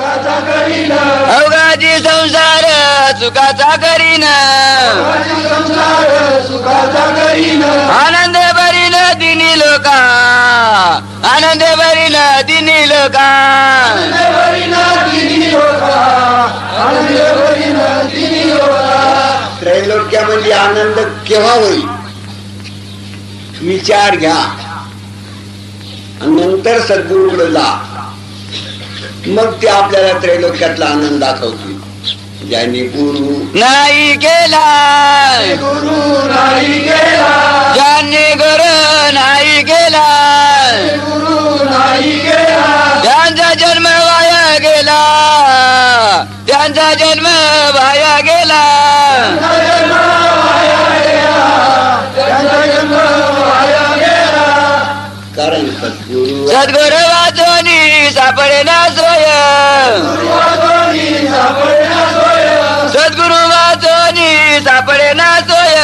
अवघाची संसार सुखाचा करीन. आनंद भरीन दिनी लोका. आनंद भरीन दिनी लोका. त्रैलोक्यामध्ये आनंद केव्हा होईल? विचार घ्या. नंतर सद्गुरूकडे जा. मग ते आपल्याला त्रैलोक्यातला आनंद दाखवतील. ज्यांनी गुरु नाही केला. गुरु नाही गेला ज्यांनी गुरु नाही केला. गुरु नाही गेला त्यांचा जन्म कारण सद्गुरु वाचोनी सापडे ना सोय सद्गुरु वाचोनी सापडे ना सोय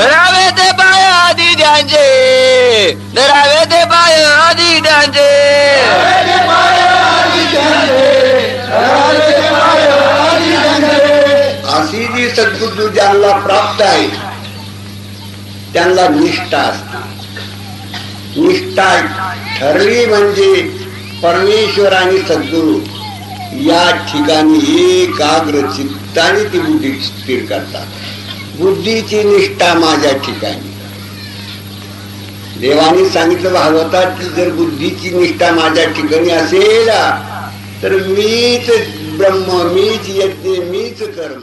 धरावे ते पाय आधी त्यांचे धरावे ते पाय आधी त्यांचे. अशी जी सद्गुरु ज्यांना प्राप्त आहे त्यांना निष्ठा असते निष्ठा ठरली म्हणजे परमेश्वर आणि सद्गुरु या ठिकाणी एकाग्र चित्ताने ती बुद्धी स्थिर करतात. बुद्धीची निष्ठा माझ्या ठिकाणी. देवाने सांगितलं भागवतात की जर बुद्धीची निष्ठा माझ्या ठिकाणी असेल तर मीच ब्रह्म मीच यज्ञ मीच कर्म.